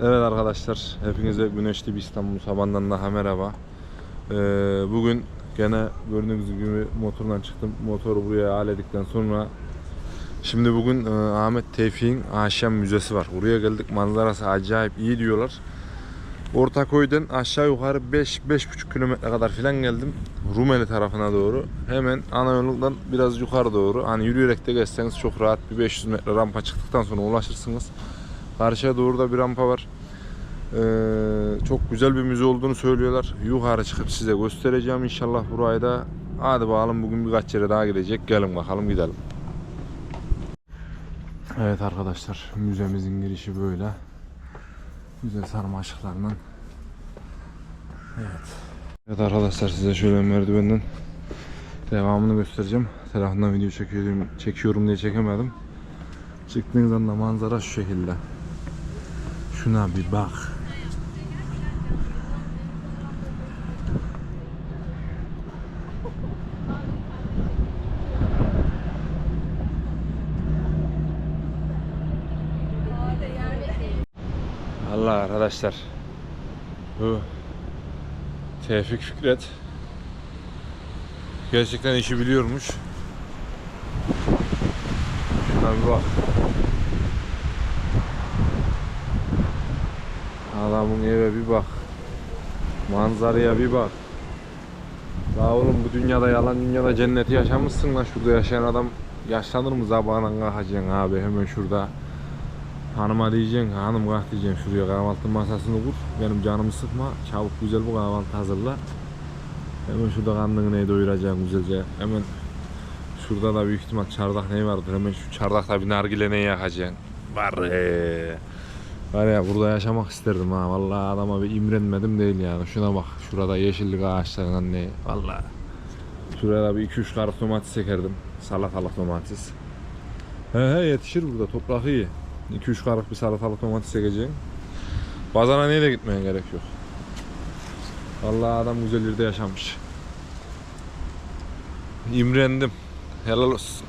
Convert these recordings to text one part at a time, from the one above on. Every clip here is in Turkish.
Evet arkadaşlar, hepinize güneşli bir İstanbul sabahından daha merhaba. Ee, bugün gene gördüğünüz gibi motordan çıktım. Motoru buraya halledikten sonra Şimdi bugün e, Ahmet Tevfik'in Aşem Müzesi var. Buraya geldik. Manzarası acayip iyi diyorlar. Ortaköy'den aşağı yukarı 5-5,5 kilometre kadar filan geldim. Rumeli tarafına doğru. Hemen ana yoldan biraz yukarı doğru. Hani yürüyerek de geçseniz çok rahat bir 500 metre rampa çıktıktan sonra ulaşırsınız. Karşıya doğru da bir rampa var. Ee, çok güzel bir müze olduğunu söylüyorlar. Yukarı çıkıp size göstereceğim inşallah burayı da. Hadi bakalım bugün birkaç yere daha gidecek. Gelin bakalım gidelim. Evet arkadaşlar müzemizin girişi böyle. Güzel sarmaşıklarla. Evet. Evet arkadaşlar size şöyle merdivenden devamını göstereceğim. Tarafından video çekiyorum, çekiyorum diye çekemedim. Çıktığınız anda manzara şu şekilde. Şuna bir bak. Allah arkadaşlar. Bu Tevfik Fikret gerçekten işi biliyormuş. Şuna bir bak. Adamın eve bir bak. Manzaraya bir bak. Daha oğlum bu dünyada yalan dünyada cenneti yaşamışsın lan şurada yaşayan adam yaşlanır mı zabağına kalkacaksın abi hemen şurada. Hanıma diyeceksin, hanım kalk diyeceksin şuraya kahvaltı masasını kur. Benim canımı sıkma, çabuk güzel bu kahvaltı hazırla. Hemen şurada karnını neyi doyuracaksın güzelce. Hemen şurada da büyük ihtimal çardak neyi vardır. Hemen şu çardakta bir nargile neyi yakacaksın. Var ee. Var ya burada yaşamak isterdim ha. Vallahi adama bir imrenmedim değil yani. Şuna bak. Şurada yeşillik ağaçlarından ne. Vallahi. Şuraya bir 2-3 karı domates ekerdim. Salatalık domates. He he yetişir burada. Toprak iyi. 2-3 karık bir salatalık domates ekeceksin. Pazara neyle gitmeye gerek yok. Vallahi adam güzel yerde yaşamış. İmrendim. Helal olsun.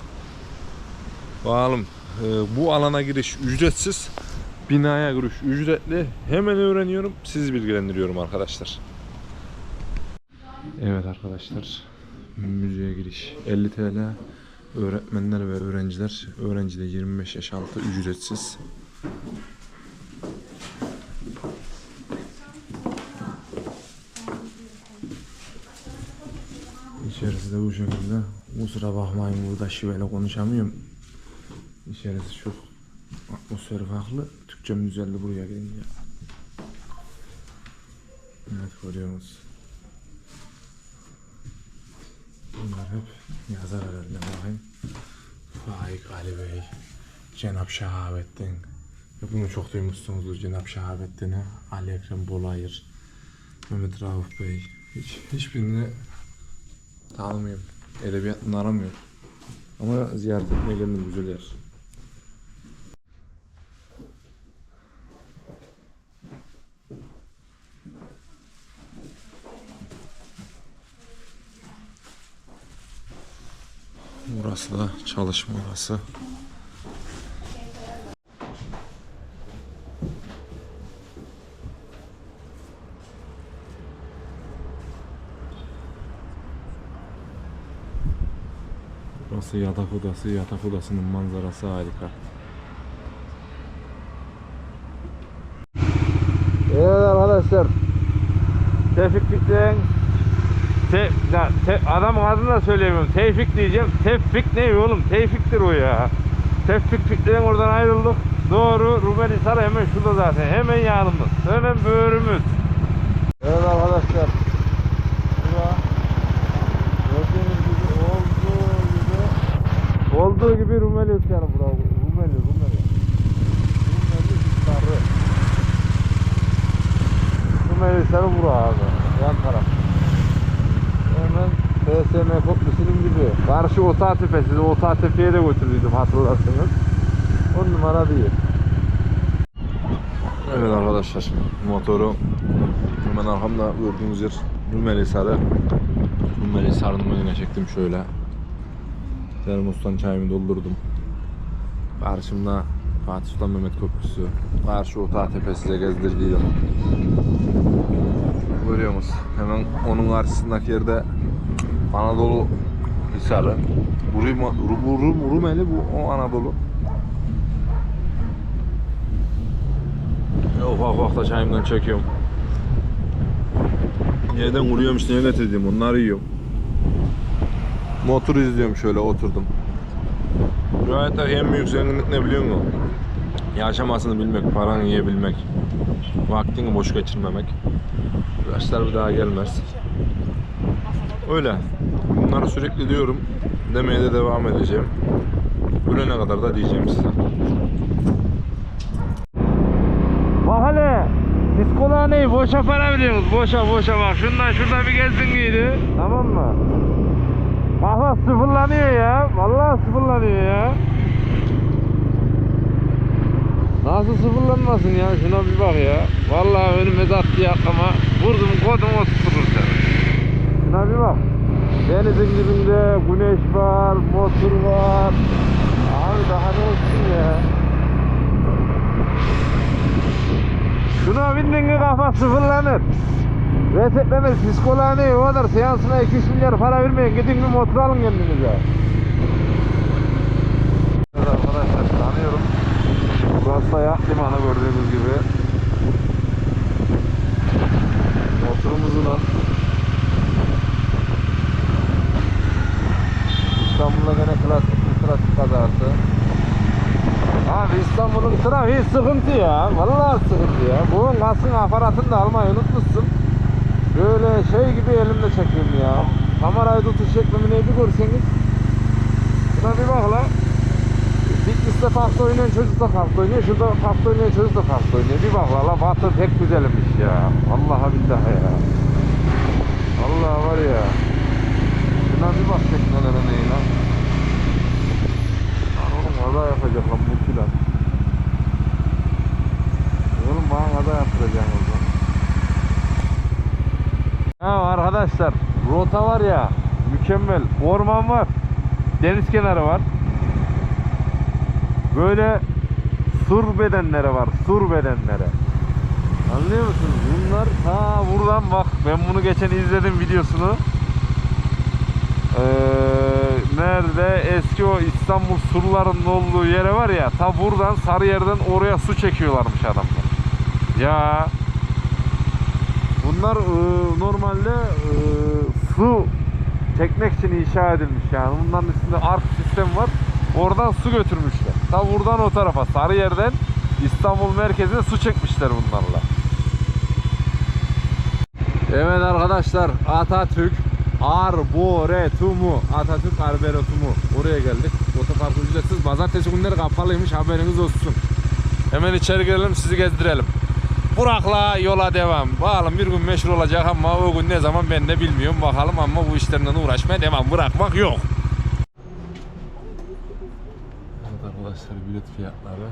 Bakalım. e, bu alana giriş ücretsiz. Binaya giriş ücretli. Hemen öğreniyorum. Sizi bilgilendiriyorum arkadaşlar. Evet arkadaşlar. Müzeye giriş 50 TL. Öğretmenler ve öğrenciler. Öğrenci de 25 yaş altı ücretsiz. İçerisi de bu şekilde. Kusura bakmayın burada şiveli konuşamıyorum. İçerisi çok atmosferi farklı. Türkçem güzeldi buraya gelince. Evet görüyorsunuz. Bunlar hep yazar herhalde bakayım. Faik Ali Bey, Cenap Şahabettin. Bunu çok duymuşsunuzdur Cenap Şahabettin'i. Ali Ekrem Bolayır, Mehmet Rauf Bey. Hiç, hiçbirini tanımıyorum. Edebiyatını aramıyorum. Ama ziyaret etmeye güzel yer. Burası da çalışma odası. Burası yatak odası. Yatak odasının manzarası harika. Evet arkadaşlar. Tevfik Fikren Te, ya, te, adamın adını da söyleyemiyorum. Tevfik diyeceğim. Tevfik ne oğlum? Tevfik'tir o ya. Tevfik Fikren oradan ayrıldık. Doğru Rumeli Sarı hemen şurada zaten. Hemen yanımız. Hemen böğrümüz. Evet arkadaşlar. Şurada gördüğünüz gibi olduğu gibi olduğu gibi Rumeli yani bura. Rumeli, Rumeli. Rumeli Sarı. Rumeli Sarı bura. Yan taraf. TSM Köprüsü'nün gibi. Karşı Ota Tepe, sizi Ota Tepe'ye de götürdüydüm hatırlarsınız. 10 numara değil. Evet arkadaşlar, motoru hemen arkamda gördüğünüz yer Rumeli Sarı. Rumeli Sarı'nın önüne çektim şöyle. Termostan çayımı doldurdum. Karşımda Fatih Sultan Mehmet Köprüsü. Karşı Otağı Tepesi size gezdirdiydim. Görüyor musun? Hemen onun karşısındaki yerde Anadolu Hisarı. Rum, Rum, Rum, Rumeli bu o Anadolu. Ufak ufak da çayımdan çekiyorum. Nereden vuruyormuş niye getirdim onları yiyorum. Motor izliyorum şöyle oturdum. Şu hayatta en büyük zenginlik ne biliyor musun? Yaşamasını bilmek, paranı yiyebilmek, vaktini boş geçirmemek. Yaşlar bir daha gelmez. Öyle. Bunları sürekli diyorum. Demeye de devam edeceğim. Ölene kadar da diyeceğim size. Bak hele. Diskolaneyi boşa para veriyoruz. Boşa boşa bak. Şundan şurada bir gezdin giydi. Tamam mı? Kafa sıfırlanıyor ya. Vallahi sıfırlanıyor ya. Nasıl sıfırlanmasın ya? Şuna bir bak ya. Vallahi önüme zattı yakama. Vurdum kodum o seni. Şuna bir bak. Denizin dibinde güneş var, motor var. Abi daha ne olsun ya? Şuna bindin ki kafa sıfırlanır. Resetlenir, psikolojisi o kadar seansına 2-3 milyar para vermeyin. Gidin bir motor alın kendinize. Evet arkadaşlar tanıyorum. Burası da yat limanı gördüğünüz gibi. Motorumuzla İstanbul'da gene klasik bir kazası. Abi İstanbul'un trafiği sıkıntı ya. Vallahi sıkıntı ya. Bu kasın aparatını da almayı unutmuşsun. Böyle şey gibi elimde çekiyorum ya. Kamerayı tutuş şeklimi ne bir görseniz. Şuna bir bak la. Bitlis'te farklı oynayan çocuk da farklı oynuyor. Şurada farklı oynayan çocuk da farklı oynuyor. Bir bak la la Batı pek güzelmiş ya. Vallahi billahi ya. Allah var ya. Şuna bir bak teknelere neyi lan. Lan kaza yapacak lan bu filan. Oğlum bana kaza yaptıracaksın o. Ya arkadaşlar rota var ya mükemmel. Orman var. Deniz kenarı var. Böyle sur bedenleri var. Sur bedenleri. Anlıyor musunuz? Bunlar ha buradan bak ben bunu geçen izledim videosunu. Ee, nerede eski o İstanbul surlarının olduğu yere var ya ta buradan Sarıyer'den oraya su çekiyorlarmış adamlar. Ya bunlar e, normalde e, su çekmek için inşa edilmiş yani. Bunların üstünde ark sistem var. Oradan su götürmüşler. Ta buradan o tarafa Sarıyer'den İstanbul merkezine su çekmişler bunlarla. Evet arkadaşlar Atatürk Arboretumu Atatürk Arboretumu Oraya geldik. Otopark ücretsiz. Pazartesi günleri kapalıymış haberiniz olsun. Hemen içeri girelim sizi gezdirelim. Burak'la yola devam. Bakalım bir gün meşhur olacak ama o gün ne zaman ben de bilmiyorum. Bakalım ama bu işlerden uğraşmaya devam. Bırakmak yok. Evet arkadaşlar bilet fiyatları.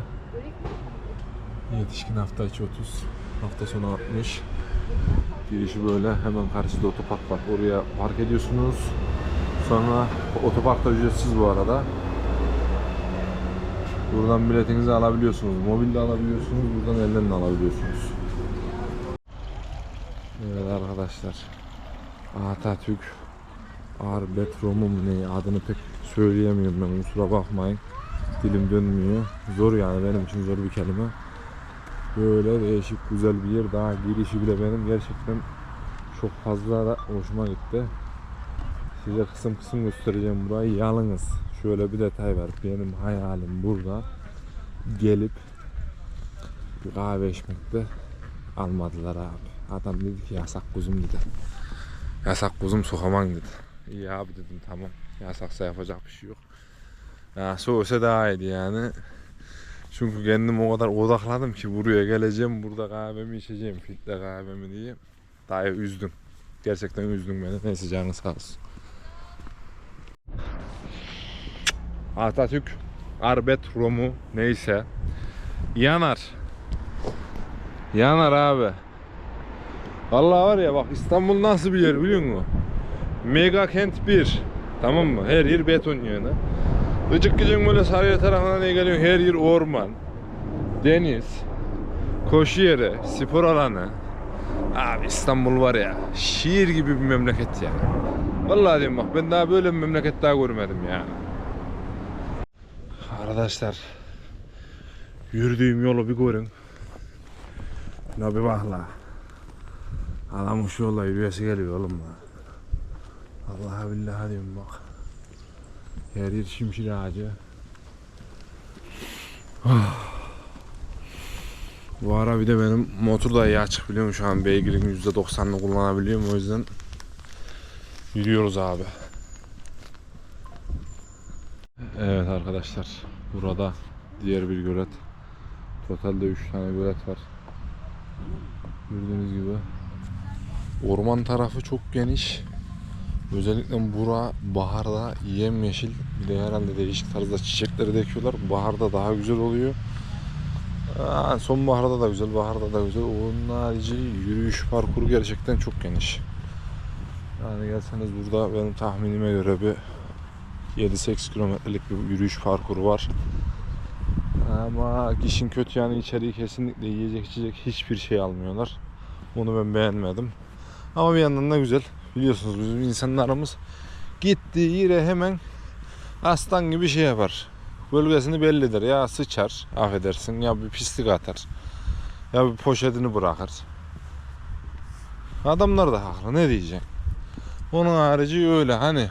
Yetişkin hafta içi 30, hafta sonu 60. Girişi böyle hemen karşıda otopark var. Oraya park ediyorsunuz. Sonra otopark da ücretsiz bu arada. Buradan biletinizi alabiliyorsunuz. Mobilde alabiliyorsunuz. Buradan elden de alabiliyorsunuz. Evet arkadaşlar. Atatürk Arbetromu mu ne adını pek söyleyemiyorum ben kusura bakmayın. Dilim dönmüyor. Zor yani benim için zor bir kelime. Böyle değişik güzel bir yer. Daha girişi bile benim gerçekten çok fazla da hoşuma gitti. Size kısım kısım göstereceğim burayı. Yalnız şöyle bir detay var. Benim hayalim burada gelip bir kahve içmekte almadılar abi. Adam dedi ki yasak kuzum dedi. Yasak kuzum sokaman dedi. İyi abi dedim tamam. Yasaksa yapacak bir şey yok. Ya soğusa daha iyiydi yani. Çünkü kendim o kadar odakladım ki buraya geleceğim, burada kahvemi içeceğim, filtre kahvemi diye. Daha üzdüm. Gerçekten üzdün beni. Neyse canı sağ olsun. Atatürk Arbet Romu neyse yanar. Yanar abi. Vallahi var ya bak İstanbul nasıl bir yer biliyor musun? Mega kent 1. Tamam mı? Her yer beton yani. Gıcık gıcık böyle Sarıyer tarafına ne geliyor? Her yer orman. deniz, koşu yeri, spor alanı. Abi İstanbul var ya şiir gibi bir memleket ya. Vallahi diyorum bak ben daha böyle bir memleket daha görmedim ya. Arkadaşlar yürüdüğüm yolu bir görün. Ne bir bak la. Adam şu yolla yürüyesi geliyor oğlum la. Vallahi billahi diyorum bak. Her yer şimşir ağacı. Ah. Bu ara bir de benim motor da iyi açık biliyorum şu an beygirin %90'ını kullanabiliyorum o yüzden yürüyoruz abi. Evet arkadaşlar burada diğer bir gölet. Totalde 3 tane gölet var. Gördüğünüz gibi. Orman tarafı çok geniş. Özellikle bura baharda yemyeşil bir de herhalde değişik tarzda çiçekleri de ekiyorlar. Baharda daha güzel oluyor. Aa, sonbaharda da güzel, baharda da güzel. Onun harici yürüyüş parkuru gerçekten çok geniş. Yani gelseniz burada benim tahminime göre bir 7-8 kilometrelik bir yürüyüş parkuru var. Ama işin kötü yani içeriği kesinlikle yiyecek içecek hiçbir şey almıyorlar. Onu ben beğenmedim. Ama bir yandan da güzel. Biliyorsunuz bizim insanlarımız gittiği yere hemen aslan gibi şey yapar. Bölgesini bellidir. Ya sıçar, affedersin, ya bir pislik atar. Ya bir poşetini bırakır. Adamlar da haklı. Ne diyecek? Onun harici öyle hani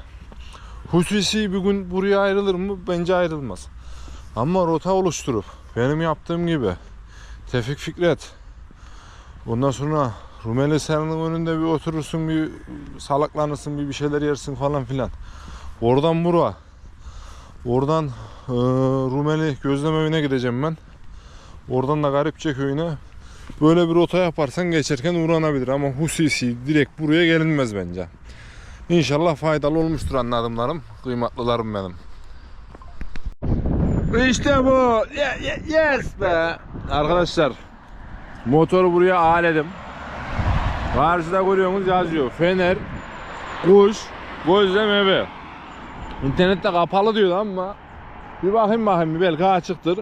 hususi bir gün buraya ayrılır mı? Bence ayrılmaz. Ama rota oluşturup benim yaptığım gibi Tevfik Fikret ondan sonra Rumeli Sarı'nın önünde bir oturursun bir salaklanırsın bir bir şeyler yersin falan filan. Oradan bura. Oradan eee, Rumeli gözlem evine gideceğim ben. Oradan da Garipçe köyüne. Böyle bir rota yaparsan geçerken uğranabilir ama hususi direkt buraya gelinmez bence. İnşallah faydalı olmuştur anladımlarım. Kıymatlılarım benim. İşte bu. Ye- ye- Yes be. Arkadaşlar motoru buraya aledim. Karşıda görüyorsunuz yazıyor. Fener, kuş, gözlem evi. İnternette kapalı diyor ama bir bakayım bakayım belki açıktır.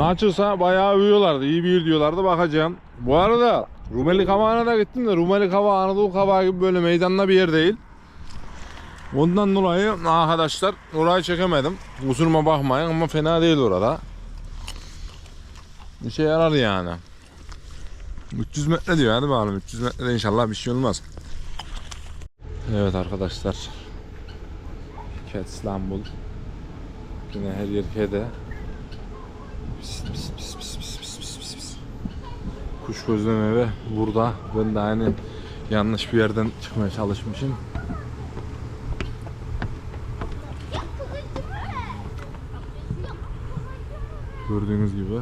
Açılsa bayağı övüyorlardı. iyi bir diyorlardı bakacağım. Bu arada Rumeli Kavağı'na da gittim de Rumeli Kavağı Anadolu Kavağı gibi böyle meydanla bir yer değil. Ondan dolayı arkadaşlar orayı çekemedim. Kusuruma bakmayın ama fena değil orada. Bir şey yarar yani. 300 metre diyor hadi bakalım 300 metrede inşallah bir şey olmaz. Evet arkadaşlar. Ket İstanbul. Yine her yer kede. Pis, pis, pis, pis, pis, pis, pis, pis, pis. Kuş gözleme evi burada. Ben de aynı yanlış bir yerden çıkmaya çalışmışım. Gördüğünüz gibi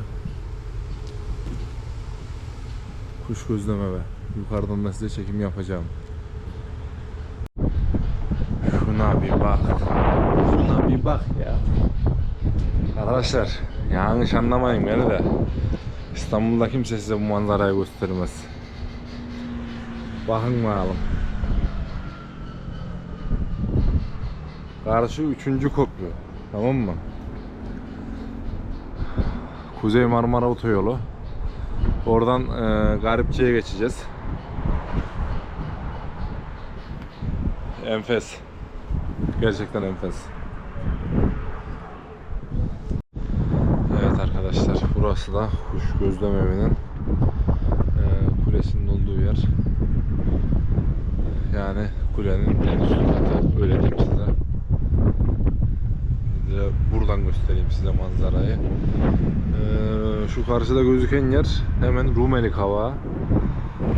kuş gözleme ve yukarıdan da size çekim yapacağım. Şuna bir bak. Şuna bir bak ya. Arkadaşlar yanlış anlamayın beni de. İstanbul'da kimse size bu manzarayı göstermez. Bakın bakalım. Karşı üçüncü köprü. Tamam mı? Kuzey Marmara Otoyolu. Oradan e, Garipçe'ye geçeceğiz. Enfes. Gerçekten enfes. Evet arkadaşlar burası da kuş gözlem evinin e, kulesinin olduğu yer. Yani kulenin en üst katı öyle diyeyim de buradan göstereyim size manzarayı. Ee, şu karşıda gözüken yer hemen Rumeli Kavağı.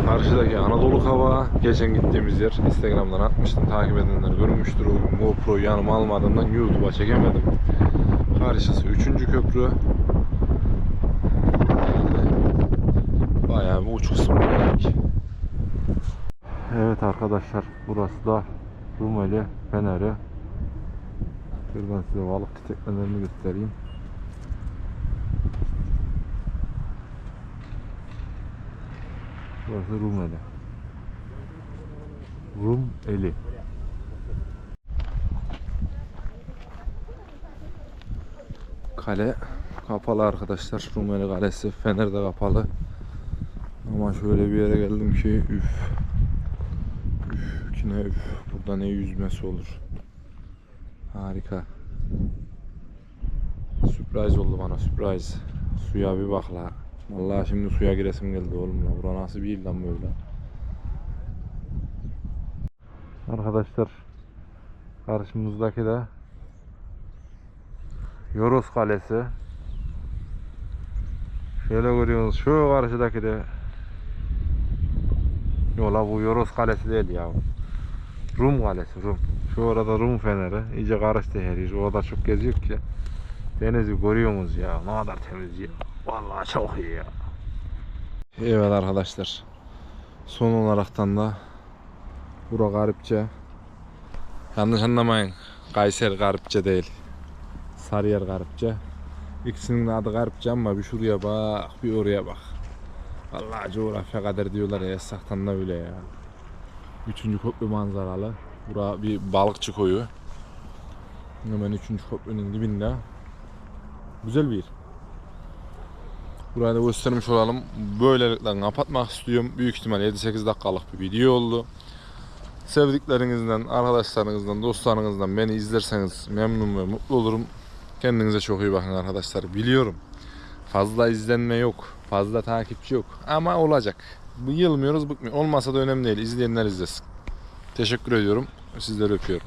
Karşıdaki Anadolu Kavağı. Geçen gittiğimiz yer. Instagram'dan atmıştım. Takip edenler görmüştür. O GoPro'yu yanıma almadığımdan YouTube'a çekemedim. Karşısı 3. köprü. Bayağı bir uç kısmı. Evet arkadaşlar burası da Rumeli Feneri. Şuradan size balık teknelerini göstereyim. Burası Rumeli. Rum eli. Kale kapalı arkadaşlar. Rumeli Kalesi. Fener de kapalı. Ama şöyle bir yere geldim ki üf. Üf ki ne üf. Burada ne yüzmesi olur. Harika. Sürpriz oldu bana sürpriz. Suya bir bak la. Vallahi şimdi suya giresim geldi oğlum la. Bura nasıl bir il lan böyle. Arkadaşlar karşımızdaki de Yoros Kalesi. Şöyle görüyorsunuz şu karşıdaki de Yola bu Yoros Kalesi değil ya. Rum Kalesi Rum. Şu orada Rum Feneri. İyice karıştı her yer. O kadar çok geziyor ki. Denizi görüyorsunuz ya. Ne kadar temiz ya. Vallahi çok iyi ya. Evet arkadaşlar. Son olaraktan da Bura Garipçe. Yanlış anlamayın. Kayseri Garipçe değil. Sarıyer Garipçe. İkisinin adı Garipçe ama bir şuraya bak, bir oraya bak. Vallahi coğrafya kader diyorlar ya esnaftan da öyle ya. Üçüncü köprü manzaralı. Bura bir balıkçı koyu. Hemen üçüncü köprünün dibinde. Güzel bir yer. Burayı da göstermiş olalım. Böylelikle kapatmak istiyorum. Büyük ihtimal 7-8 dakikalık bir video oldu. Sevdiklerinizden, arkadaşlarınızdan, dostlarınızdan beni izlerseniz memnun ve mutlu olurum. Kendinize çok iyi bakın arkadaşlar. Biliyorum fazla izlenme yok, fazla takipçi yok ama olacak. Yılmıyoruz, bıkmıyor. Olmasa da önemli değil. İzleyenler izlesin. Teşekkür ediyorum. Sizleri öpüyorum.